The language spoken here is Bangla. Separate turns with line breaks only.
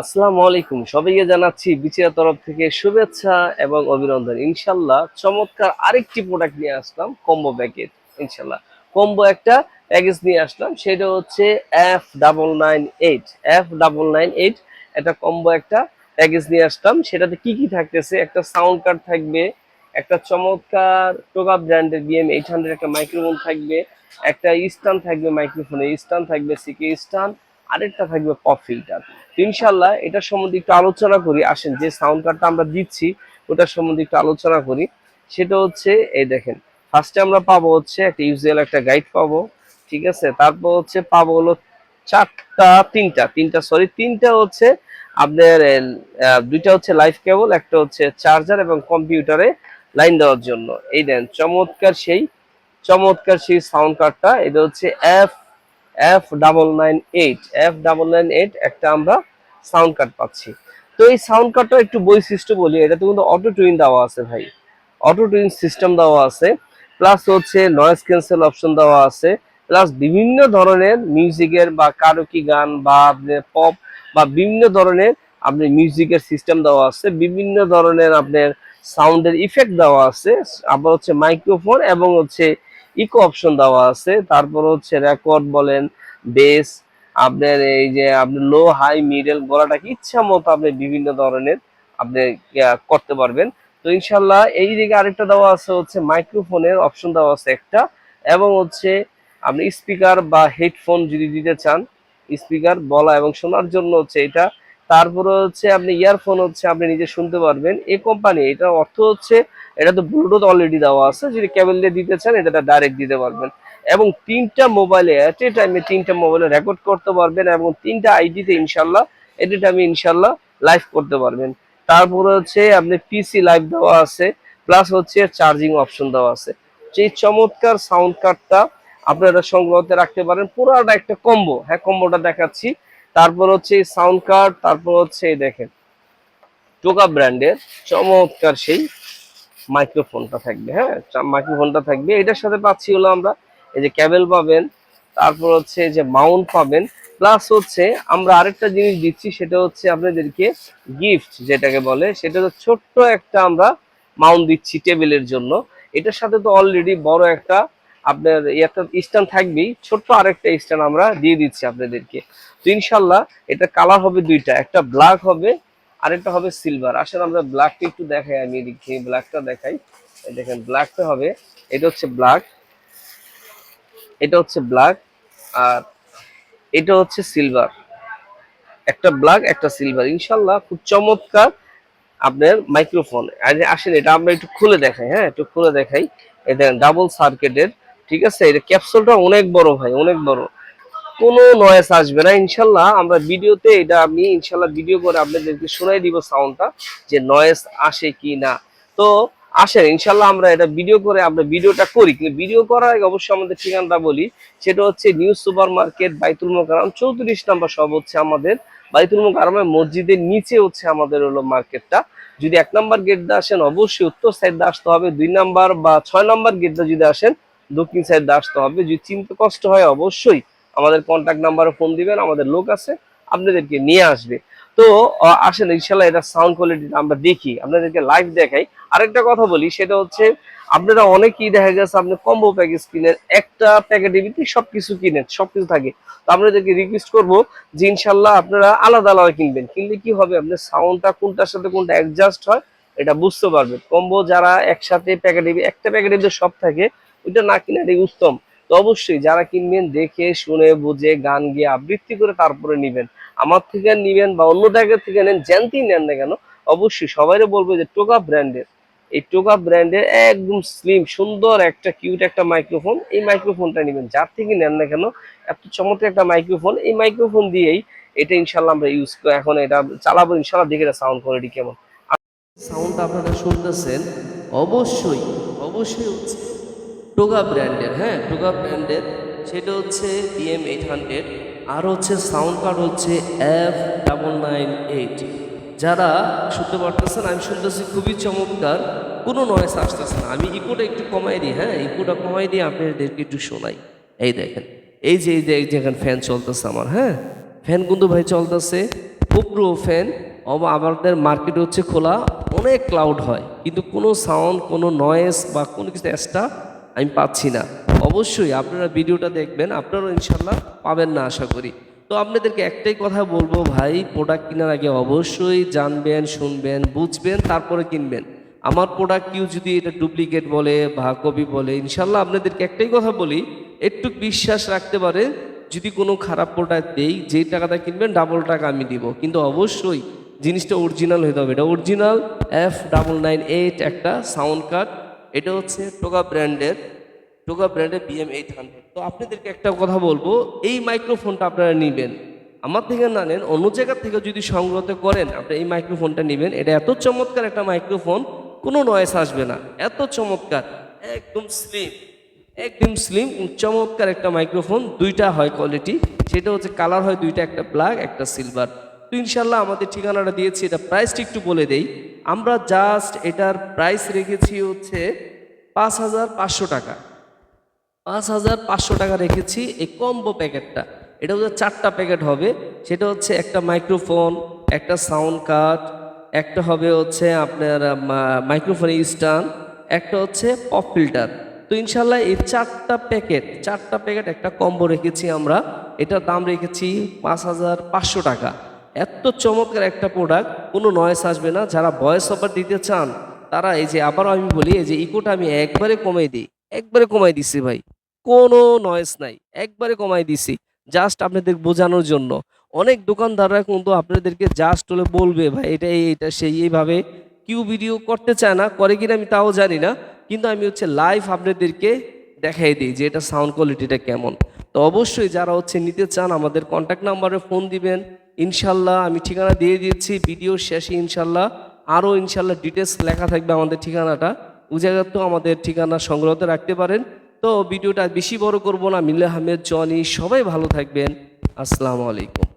আসসালামু আলাইকুম। সবাইকে জানাচ্ছি বিচিয়া তরফ থেকে শুভেচ্ছা এবং অভিনন্দন। ইনশাল্লাহ চমৎকার আরেকটি প্রোডাক্ট নিয়ে আসলাম কম্বো প্যাকেজ ইনশাল্লাহ কম্বো একটা প্যাকেজ নিয়ে আসলাম, সেটা হচ্ছে F double nine eight F double nine eight একটা কম্বো একটা প্যাকেজ নিয়ে আসলাম, সেটাতে কি কি থাকতেছে? একটা সাউন্ড কার্ড থাকবে, একটা চমৎকার টোকা ব্র্যান্ডের বিএম এইট হান্ড্রেড একটা মাইক্রোফোন থাকবে, একটা স্ট্যান্ড থাকবে মাইক্রোফোনের স্ট্যান্ড থাকবে সিকে স্ট্যান্ড আরেকটা থাকবে পপ ফিল্টার ইনশাল্লাহ এটার সম্বন্ধে একটু আলোচনা করি। আসেন, যে সাউন্ড কার্ডটা আমরা দিচ্ছি, ওটার সম্বন্ধে একটু আলোচনা করি। সেটা হচ্ছে, এই দেখেন ফার্স্টে আমরা পাবো হচ্ছে একটা ইউজুয়াল একটা গাইড পাবো, ঠিক আছে? তারপর হচ্ছে পাবো হলো চারটা, তিনটা তিনটা সরি তিনটা হচ্ছে আপনার দুইটা হচ্ছে লাইফ কেবল একটা হচ্ছে চার্জার এবং কম্পিউটারে লাইন দেওয়ার জন্য। এই দেন, চমৎকার সেই চমৎকার সেই সাউন্ড কার্ডটা এটা হচ্ছে F F double nine eight F double nine eight একটা আমরা সাউন্ড কার্ড পাচ্ছি। তো এই সাউন্ড কার্ডটা একটু বৈশিষ্ট্য বলি এটাতে কিন্তু অটো টুইন দেওয়া আছে ভাই। অটো টুইন সিস্টেম দেওয়া আছে প্লাস হচ্ছে নয়েজ ক্যান্সেল অপশন দেওয়া আছে প্লাস বিভিন্ন ধরনের মিউজিকের বা কারোকি গান বা আপনার পপ বা বিভিন্ন ধরনের আপনি মিউজিকের সিস্টেম দেওয়া আছে, বিভিন্ন ধরনের আপনার সাউন্ডের ইফেক্ট দেওয়া আছে, আবার হচ্ছে মাইক্রোফোন এবং হচ্ছে ইকো অপশন দেওয়া আছে। তারপর হচ্ছে রেকর্ড বলেন বেস আপনার এই যে আপনি লো হাই মিডল গলাটাকে ইচ্ছা মতো আপনি বিভিন্ন ধরনের আপনি করতে পারবেন। তো ইনশাল্লাহ এই দিকে আরেকটা দেওয়া আছে হচ্ছে মাইক্রোফোনের অপশন দেওয়া আছে একটা। এবং হচ্ছে আপনি স্পিকার বা হেডফোন যদি দিতে চান স্পিকার বলা এবং শোনার জন্য হচ্ছে এটা তারপরে হচ্ছে আপনি ইয়ারফোন হচ্ছে আপনি নিজে শুনতে পারবেন। এই কোম্পানি এটা অর্থ হচ্ছে এটা তো ব্লুটুথ অলরেডি দেওয়া আছে, যদি কেবল দিয়ে দিতে চান, এটা ডাইরেক্ট দিতে পারবেন। এবং তিনটা মোবাইলে এট এ টাইমে তিনটা মোবাইলে রেকর্ড করতে পারবেন এবং তিনটা আইডিতে ইনশাল্লাহ এট এ টাইমে ইনশাল্লাহ লাইভ করতে পারবেন। তারপরে হচ্ছে আপনি পিসি লাইভ দেওয়া আছে প্লাস হচ্ছে চার্জিং অপশন দেওয়া আছে। সেই চমৎকার সাউন্ড কার্ডটা আপনারা সংগ্রহতে রাখতে পারেন, পুরোটা একটা কম্বো হ্যাঁ কম্বোটা দেখাচ্ছি। তারপর হচ্ছে সাউন্ড কার্ড তারপর হচ্ছে এই দেখেন। টোকা ব্র্যান্ডের চমৎকার সেই মাইক্রোফোনটা থাকবে হ্যাঁ? মাইক্রোফোনটা থাকবে। এটার সাথে পাচ্ছি হলো আমরা এই যে ক্যাবেল পাবেন, তারপর হচ্ছে যে মাউন্ট পাবেন প্লাস হচ্ছে আমরা আরেকটা জিনিস দিচ্ছি, সেটা হচ্ছে আপনাদেরকে গিফট যেটাকে বলে, সেটা হচ্ছে ছোট্ট একটা আমরা মাউন্ট দিচ্ছি টেবিলের জন্য। এটার সাথে তো অলরেডি বড় একটা আপনার একটা স্ট্যান্ড থাকবেই। ছোট্ট আরেকটা স্ট্যান্ড আমরা দিয়ে দিচ্ছি আপনাদেরকে। তো ইনশাল্লাহ এটা কালার হবে দুইটা, একটা ব্ল্যাক হবে, আরেকটা হবে সিলভার আসলে আমরা ব্ল্যাকটা একটু দেখাই, আমি এদিকে ব্ল্যাকটা দেখাই। দেখেন ব্ল্যাকটা হবে, এটা হচ্ছে ব্ল্যাক এটা হচ্ছে ব্ল্যাক আর এটা হচ্ছে সিলভার একটা ব্ল্যাক একটা সিলভার ইনশাল্লাহ খুব চমৎকার আপনার মাইক্রোফোন আসেন, এটা আমরা একটু খুলে দেখাই হ্যাঁ একটু খুলে দেখাই। দেখেন ডাবল সার্কিটের ঠিক আছে? এটা ক্যাপসুলটা অনেক বড় ভাই, অনেক বড়। কোনো নয়েস আসবে না, ইনশাল্লাহ। আমরা ভিডিওতে এটা আমি ইনশাল্লাহ ভিডিও করে আপনাদেরকে শোনাই দিব সাউন্ডটা যে নয়েস আসে কি না। তো আসেন, ইনশাল্লাহ আমরা এটা ভিডিও করে আমরা ভিডিওটা করি। কিন্তু ভিডিও করার আগে অবশ্যই আমাদের ঠিকানাটা বলি। সেটা হচ্ছে নিউ সুপার মার্কেট বাইতুল মোকারম চৌত্রিশ নম্বর সব হচ্ছে আমাদের। বাইতুল মোকারমের মসজিদের নিচে হচ্ছে আমাদের হলো মার্কেটটা যদি এক নম্বর গেট আসেন, অবশ্যই উত্তর সাইড দিয়ে আসতে হবে। দুই নাম্বার বা ছয় নম্বর গেট যদি আসেন দক্ষিণ সাইড আসতে হবে। যদি চিনতে কষ্ট হয়, অবশ্যই আমাদের কন্ট্যাক্ট নাম্বারে ফোন দিবেন, আমাদের লোক আছে, আপনাদেরকে নিয়ে আসবে। তো আসেন ইনশাল্লাহ এটা সাউন্ড কোয়ালিটি আমরা দেখি, আপনাদেরকে লাইভ দেখাই। আরেকটা কথা বলি, সেটা হচ্ছে আপনারা অনেকেই দেখা গেছে, আপনি কম্বো প্যাকেজ কিনেন একটা প্যাকেটের ভিতরে সবকিছু কিনেন, সবকিছু থাকে। তো আপনাদেরকে রিকোয়েস্ট করব যে ইনশাল্লাহ আপনারা আলাদা আলাদা কিনবেন। কিনলে কি হবে? আপনার সাউন্ডটা কোনটার সাথে কোনটা অ্যাডজাস্ট হয়, এটা বুঝতে পারবেন। কম্বো যারা একসাথে প্যাকেটে একটা প্যাকেটের যে সব থাকে ওইটা না কিনে এটাই উত্তম। তো অবশ্যই যারা কিনবেন, দেখে, শুনে, বুঝে, গান গিয়ে আবৃত্তি করে তারপরে নিবেন। আমার থেকে নিবেন বা অন্য জায়গা থেকে নেন জ্যান্তি নেন না কেন, অবশ্যই সবাইরে বলব যে টোকা ব্র্যান্ডের। এই টোকা ব্র্যান্ডের একদম স্লিম সুন্দর একটা কিউট একটা মাইক্রোফোন এই মাইক্রোফোনটা নেবেন। যার থেকে নেন না কেন, এত চমৎকার একটা মাইক্রোফোন এই মাইক্রোফোন দিয়েই এটা ইনশাল্লাহ আমরা ইউজ করি এখন এটা চালাবো ইনশাল্লাহ দেখে সাউন্ড কোয়ালিটি কেমন। সাউন্ড আপনারা শুনতেছেন, অবশ্যই অবশ্যই টোগা ব্র্যান্ডের হ্যাঁ টোগা ব্র্যান্ডের সেটা হচ্ছে বিএম এইট হান্ড্রেড আর হচ্ছে সাউন্ড কার্ড হচ্ছে এফ ডাবল নাইন এইট যারা শুনতে পারতেছেন, আমি শুনতেছি খুবই চমৎকার, কোনো নয়েস আসতেছে না। আমি ইকোটা একটু কমাই দিই হ্যাঁ ইকোটা কমাই দিয়ে আপনাদেরকে একটু শোনাই। এই দেখেন, এই যে এই যে, এই ফ্যান চলতেছে আমার হ্যাঁ ফ্যান কিন্তু ভাই চলতেছে প্রো ফ্যান আমাদের মার্কেট হচ্ছে খোলা, অনেক ক্লাউড হয়, কিন্তু কোনো সাউন্ড কোনো নয়েস বা কোনো কিছু এক্সট্রা আমি পাচ্ছি না। অবশ্যই আপনারা ভিডিওটা দেখবেন, আপনারাও ইনশাল্লাহ পাবেন না আশা করি। তো আপনাদেরকে একটাই কথা বলব ভাই প্রোডাক্ট কেনার আগে অবশ্যই জানবেন, শুনবেন, বুঝবেন, তারপরে কিনবেন। আমার প্রোডাক্ট কেউ যদি এটা ডুপ্লিকেট বলে বা কপি বলে ইনশাল্লাহ আপনাদেরকে একটাই কথা বলি, একটু বিশ্বাস রাখতে পারে, যদি কোনো খারাপ প্রোডাক্ট দেই, যেই টাকাটা কিনবেন ডাবল টাকা আমি দিব। কিন্তু অবশ্যই জিনিসটা অরিজিনাল হতে হবে। এটা original F double nine eight একটা সাউন্ড কার্ড এটা হচ্ছে টোগা ব্র্যান্ডের টোগা ব্র্যান্ডের বিএম এইট হান্ড্রেড তো আপনাদেরকে একটা কথা বলব, এই মাইক্রোফোনটা আপনারা নেবেন। আমার থেকে না নেন অন্য জায়গা থেকে যদি সংগ্রহ করেন, আপনি এই মাইক্রোফোনটা নেবেন। এটা এত চমৎকার একটা মাইক্রোফোন কোনো নয়েস আসবে না। এত চমৎকার, একদম স্লিম একদম স্লিম চমৎকার একটা মাইক্রোফোন দুইটা হয় কোয়ালিটি সেটা হচ্ছে কালার হয় দুইটা, একটা ব্ল্যাক একটা সিলভার তো ইনশাল্লাহ আমাদের ঠিকানাটা দিয়েছি, এটা প্রাইসটা একটু বলে দেই। আমরা জাস্ট এটার প্রাইস রেখেছি হচ্ছে পাঁচ হাজার পাঁচশো টাকা। পাঁচ হাজার পাঁচশো টাকা রেখেছি এই কম্বো প্যাকেটটা এটা হচ্ছে চারটা প্যাকেট হবে। সেটা হচ্ছে একটা মাইক্রোফোন একটা সাউন্ড কার্ড একটা হবে হচ্ছে আপনার মাইক্রোফোন স্ট্যান্ড একটা হচ্ছে পপ ফিল্টার তো ইনশাল্লাহ এই চারটা প্যাকেট চারটা প্যাকেট একটা কম্বো রেখেছি আমরা। এটার দাম রেখেছি পাঁচ হাজার পাঁচশো টাকা। এত চমৎকার একটা প্রোডাক্ট কোনো নয়েস আসবে না। যারা ভয়েস ওভার দিতে চান, তারা এই যে আবারও আমি বলি, এই যে ইকোটা আমি একবারে কমাই দিই, একবারে কমাই দিছি ভাই। কোনো নয়েস নাই, একবারে কমাই দিছি। জাস্ট আপনাদের বোঝানোর জন্য। অনেক দোকানদাররা কিন্তু আপনাদেরকে জাস্ট হলে বলবে, ভাই, এটা এটা সেই। এইভাবে কিউ ভিডিও করতে চায় না, করে কিনা আমি তাও জানি না। কিন্তু আমি হচ্ছে লাইভ আপনাদেরকে দেখাই দিই যে এটা সাউন্ড কোয়ালিটিটা কেমন। তো অবশ্যই যারা হচ্ছে নিতে চান, আমাদের কন্ট্যাক্ট নাম্বারে ফোন দিবেন। ইনশাল্লাহ আমি ঠিকানা দিয়ে দিয়েছি ভিডিও শেষে ইনশাল্লাহ আরও ইনশাল্লাহ ডিটেলস লেখা থাকবে আমাদের ঠিকানাটা। উজাগত জায়গাতেও আমাদের ঠিকানা সংগ্রহতে রাখতে পারেন। তো ভিডিওটা বেশি বড় করব না। মিল্লা আহমেদ, জনি, সবাই ভালো থাকবেন। আসসালামু আলাইকুম।